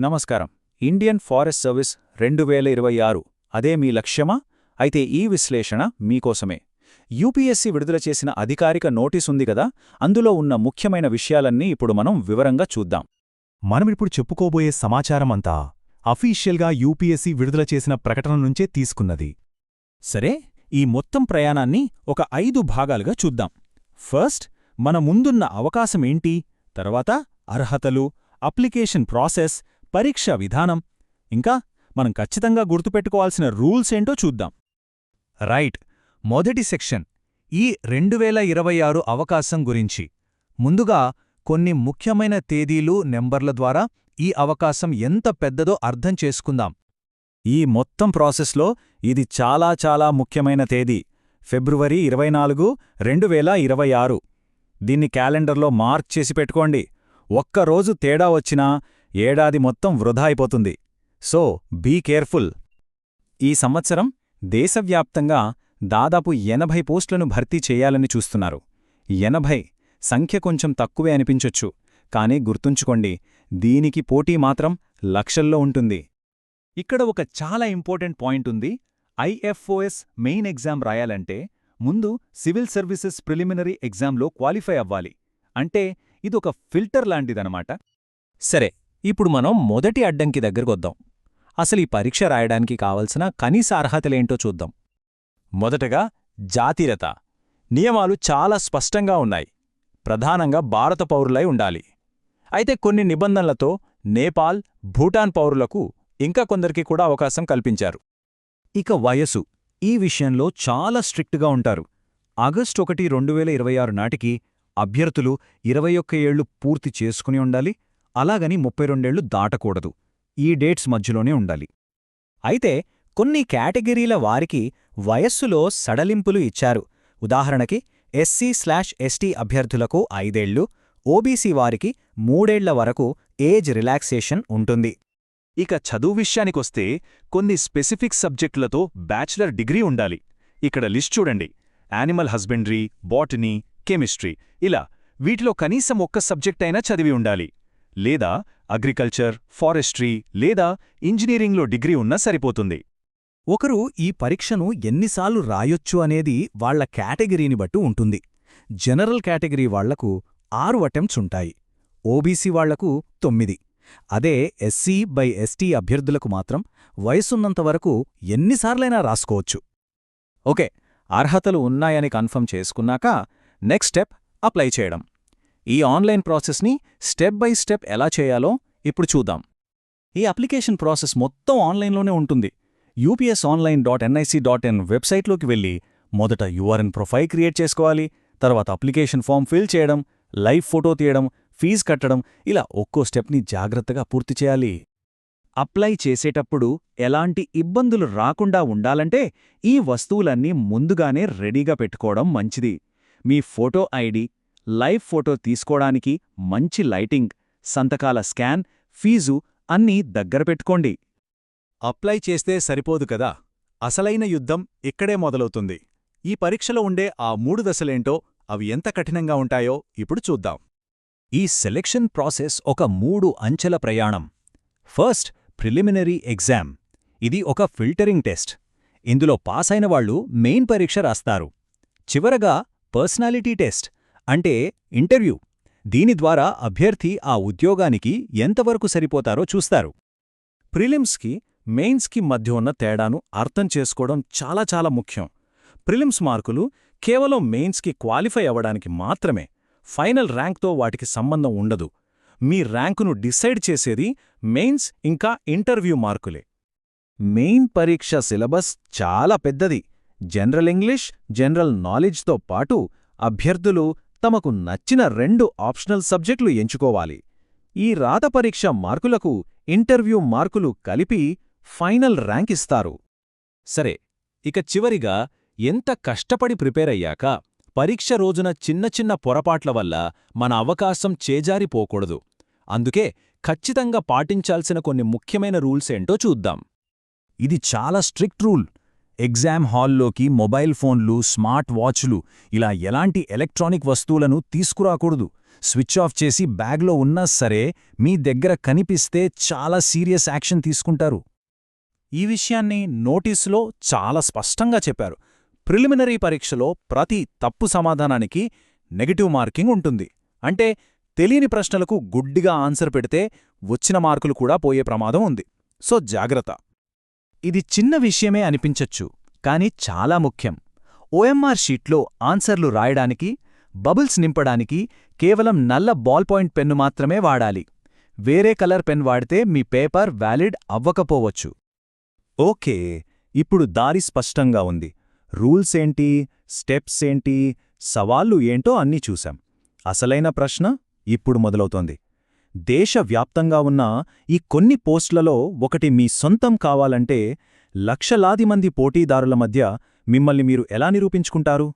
నమస్కారం. Indian forest service రెండు వేల ఇరవై ఆరు. అదే మీ లక్ష్యమా? అయితే ఈ విశ్లేషణ మీకోసమే. యూపీఎస్సీ విడుదల చేసిన అధికారిక నోటీసుంది కదా? అందులో ఉన్న ముఖ్యమైన విషయాలన్నీ ఇప్పుడు మనం వివరంగా చూద్దాం. మనమిప్పుడు చెప్పుకోబోయే సమాచారమంతా అఫీషియల్గా యూపీఎస్సీ విడుదల చేసిన ప్రకటన నుంచే తీసుకున్నది. సరే ఈ మొత్తం ప్రయాణాన్ని ఒక ఐదు భాగాలుగా చూద్దాం. ఫస్ట్ మన ముందున్న అవకాశమేంటి తర్వాత అర్హతలు అప్లికేషన్ ప్రాసెస్ పరీక్ష విధానం. ఇంకా మనం ఖచ్చితంగా గుర్తుపెట్టుకోవాల్సిన రూల్స్ ఏంటో చూద్దాం. రైట్. మొదటి సెక్షన్. ఈ రెండు వేల ఇరవై ఆరు అవకాశం గురించి. ముందుగా కొన్ని ముఖ్యమైన తేదీలు నెంబర్ల ద్వారా ఈ అవకాశం ఎంత పెద్దదో అర్థం చేసుకుందాం. ఈ మొత్తం ప్రాసెస్లో ఇది చాలా చాలా ముఖ్యమైన తేదీ. ఫిబ్రవరి ఇరవై నాలుగు రెండు వేల ఇరవై ఆరు. దీన్ని క్యాలెండర్లో మార్క్ చేసి పెట్టుకోండి. ఒక్కరోజు తేడా వచ్చినా ఏడాది మొత్తం వృధా అయిపోతుంది. So be careful. ఈ సంవత్సరం దేశవ్యాప్తంగా దాదాపు ఎనభై పోస్టులను భర్తీ చేయాలని చూస్తున్నారు. ఎనభై సంఖ్య కొంచెం తక్కువే అనిపించొచ్చు కానీ గుర్తుంచుకోండి దీనికి పోటీ మాత్రం లక్షల్లో ఉంటుంది. ఇక్కడ ఒక చాలా ఇంపార్టెంట్ పాయింట్ ఉంది. ఐఎఫ్ఓఎస్ మెయిన్ ఎగ్జామ్ రాయాలంటే ముందు సివిల్ సర్వీసెస్ ప్రిలిమినరీ ఎగ్జామ్లో క్వాలిఫై అవ్వాలి. అంటే ఇదొక ఫిల్టర్ లాంటిదనమాట. సరే ఇప్పుడు మనం మొదటి అడ్డంకి దగ్గరకొద్దాం. అసలు ఈ పరీక్ష రాయడానికి కావలసిన కనీస అర్హతలేంటో చూద్దాం. మొదటగా జాతీయత. నియమాలు చాలా స్పష్టంగా ఉన్నాయి. ప్రధానంగా భారత పౌరులై ఉండాలి. అయితే కొన్ని నిబంధనలతో నేపాల్ భూటాన్ పౌరులకు ఇంకా కొందరికి కూడా అవకాశం కల్పించారు. ఇక వయసు ఈ విషయంలో చాలా స్ట్రిక్ట్గా ఉంటారు. ఆగస్టు ఒకటి రెండు వేల ఇరవై ఆరు నాటికి అభ్యర్థులు ఇరవై ఒక్క ఏళ్ళు పూర్తి చేసుకుని ఉండాలి. అలాగని ముప్పై రెండేళ్ళు దాటకూడదు. ఈ డేట్స్ మధ్యలోనే ఉండాలి. అయితే కొన్ని కేటగిరీల వారికి వయస్సులో సడలింపులు ఇచ్చారు. ఉదాహరణకి ఎస్సీ స్లాష్ ఎస్టీ అభ్యర్థులకు ఐదేళ్ళు ఓబీసీ వారికి మూడేళ్ళ వరకు ఏజ్ రిలాక్సేషన్ ఉంటుంది. ఇక చదువు విషయానికొస్తే కొన్ని స్పెసిఫిక్ సబ్జెక్టులతో బ్యాచిలర్ డిగ్రీ ఉండాలి. ఇక్కడ లిస్ట్ చూడండి. యానిమల్ హస్బెండరీ బాటనీ కెమిస్ట్రీ ఇలా వీటిలో కనీసం ఒక్క సబ్జెక్ట్ అయినా చదివి ఉండాలి. లేదా అగ్రికల్చర్ ఫారెస్ట్రీ లేదా ఇంజనీరింగ్లో డిగ్రీ ఉన్నా సరిపోతుంది. ఒకరు ఈ పరీక్షను ఎన్నిసార్లు రాయొచ్చు అనేది వాళ్ళ కేటగిరీని బట్టి ఉంటుంది. జనరల్ కేటగిరీ వాళ్ళకు ఆరు అటెంప్ట్స్ ఉంటాయి. ఓబీసీ వాళ్ళకు తొమ్మిది. అదే ఎస్సీ బై ఎస్టీ అభ్యర్థులకు మాత్రం వయసున్నంతవరకు ఎన్నిసార్లైనా రాసుకోవచ్చు. ఓకే అర్హతలు ఉన్నాయని కన్ఫర్మ్ చేసుకున్నాక నెక్స్ట్ స్టెప్ అప్లై చేయడం. ఈ ఆన్లైన్ ప్రాసెస్ని స్టెప్ బై స్టెప్ ఎలా చేయాలో ఇప్పుడు చూద్దాం. ఈ అప్లికేషన్ ప్రాసెస్ మొత్తం ఆన్లైన్లోనే ఉంటుంది. UPS online dot NIC dot in వెబ్సైట్లోకి వెళ్ళి మొదట యూఆర్ఎన్ ప్రొఫైల్ క్రియేట్ చేసుకోవాలి తర్వాత అప్లికేషన్ ఫామ్ ఫిల్ చేయడం లైవ్ ఫోటో తీయడం ఫీజు కట్టడం ఇలా ఒక్కో స్టెప్ని జాగ్రత్తగా పూర్తి చేయాలి. అప్లై చేసేటప్పుడు ఎలాంటి ఇబ్బందులు రాకుండా ఉండాలంటే ఈ వస్తువులన్నీ ముందుగానే రెడీగా పెట్టుకోవడం మంచిది. మీ ఫోటో ఐడి లైవ్ ఫోటో తీసుకోవడానికి మంచి లైటింగ్ సంతకాల స్కాన్ ఫీజు అన్నీ దగ్గర పెట్టుకోండి. అప్లై చేస్తే సరిపోదు కదా? అసలైన యుద్ధం ఇక్కడే మొదలవుతుంది. ఈ పరీక్షలో ఉండే ఆ మూడు దశలేంటో అవి ఎంత కఠినంగా ఉంటాయో ఇప్పుడు చూద్దాం. ఈ సెలెక్షన్ ప్రాసెస్ ఒక మూడు అంచెల ప్రయాణం. First preliminary exam. ఇది ఒక ఫిల్టరింగ్ టెస్ట్. ఇందులో పాసైన వాళ్ళు మెయిన్ పరీక్ష రాస్తారు. చివరగా పర్సనాలిటీ టెస్ట్. అంటే ఇంటర్వ్యూ. దీని ద్వారా అభ్యర్థి ఆ ఉద్యోగానికి ఎంతవరకు సరిపోతారో చూస్తారు. ప్రిలిమ్స్కి మెయిన్స్కి మధ్య ఉన్న తేడాను అర్థం చేసుకోవడం చాలా చాలా ముఖ్యం. ప్రిలిమ్స్ మార్కులు కేవలం మెయిన్స్కి క్వాలిఫై అవ్వడానికి మాత్రమే. ఫైనల్ ర్యాంక్తో వాటికి సంబంధం ఉండదు. మీ ర్యాంకును డిసైడ్ చేసేది మెయిన్స్ ఇంకా ఇంటర్వ్యూ మార్కులే. మెయిన్ పరీక్ష సిలబస్ చాలా పెద్దది. జనరల్ ఇంగ్లీష్ జనరల్ నాలెడ్జ్తో పాటు అభ్యర్థులు తమకు నచ్చిన రెండు ఆప్షనల్ సబ్జెక్టులు ఎంచుకోవాలి. ఈ రాత పరీక్ష మార్కులకు ఇంటర్వ్యూ మార్కులు కలిపి ఫైనల్ ర్యాంక్ ఇస్తారు. సరే ఇక చివరిగా ఎంత కష్టపడి ప్రిపేర్ అయ్యాక పరీక్ష రోజున చిన్న చిన్న పొరపాట్ల వల్ల మన అవకాశం చేజారిపోకూడదు. అందుకే ఖచ్చితంగా పాటించాల్సిన కొన్ని ముఖ్యమైన రూల్స్ ఏంటో చూద్దాం. ఇది చాలా స్ట్రిక్ట్ రూల్. ఎగ్జామ్ హాల్లోకి మొబైల్ ఫోన్లు స్మార్ట్ వాచ్లు ఇలా ఎలాంటి ఎలక్ట్రానిక్ వస్తువులను తీసుకురాకూడదు. స్విచ్ ఆఫ్ చేసి బ్యాగ్లో ఉన్నా సరే మీ దగ్గర కనిపిస్తే చాలా సీరియస్ యాక్షన్ తీసుకుంటారు. ఈ విషయాన్ని నోటీసులో చాలా స్పష్టంగా చెప్పారు. ప్రిలిమినరీ పరీక్షలో ప్రతి తప్పు సమాధానానికి నెగటివ్ మార్కింగ్ ఉంటుంది. అంటే తెలియని ప్రశ్నలకు గుడ్డిగా ఆన్సర్ పెడితే వచ్చిన మార్కులు కూడా పోయే ప్రమాదం ఉంది. సో జాగ్రత్త. ఇది చిన్న విషయమే అనిపించచ్చు కానీ చాలా ముఖ్యం. ఓఎంఆర్ షీట్లో ఆన్సర్లు రాయడానికి బబుల్స్ నింపడానికి కేవలం నల్ల బాల్ పాయింట్ పెన్ను మాత్రమే వాడాలి. వేరే కలర్ పెన్ వాడితే మీ పేపర్ వ్యాలిడ్ అవ్వకపోవచ్చు. ఓకే ఇప్పుడు దారి స్పష్టంగా ఉంది. రూల్స్ ఏంటి స్టెప్స్ ఏంటి సవాళ్ళు ఏంటో అన్నీ చూశాం. అసలైన ప్రశ్న ఇప్పుడు మొదలవుతోంది. దేశవ్యాప్తంగా ఉన్న ఈ కొన్ని పోస్టులలో ఒకటి మీ సొంతం కావాలంటే లక్షలాది మంది పోటీదారుల మధ్య మిమ్మల్ని మీరు ఎలా నిరూపించుకుంటారు?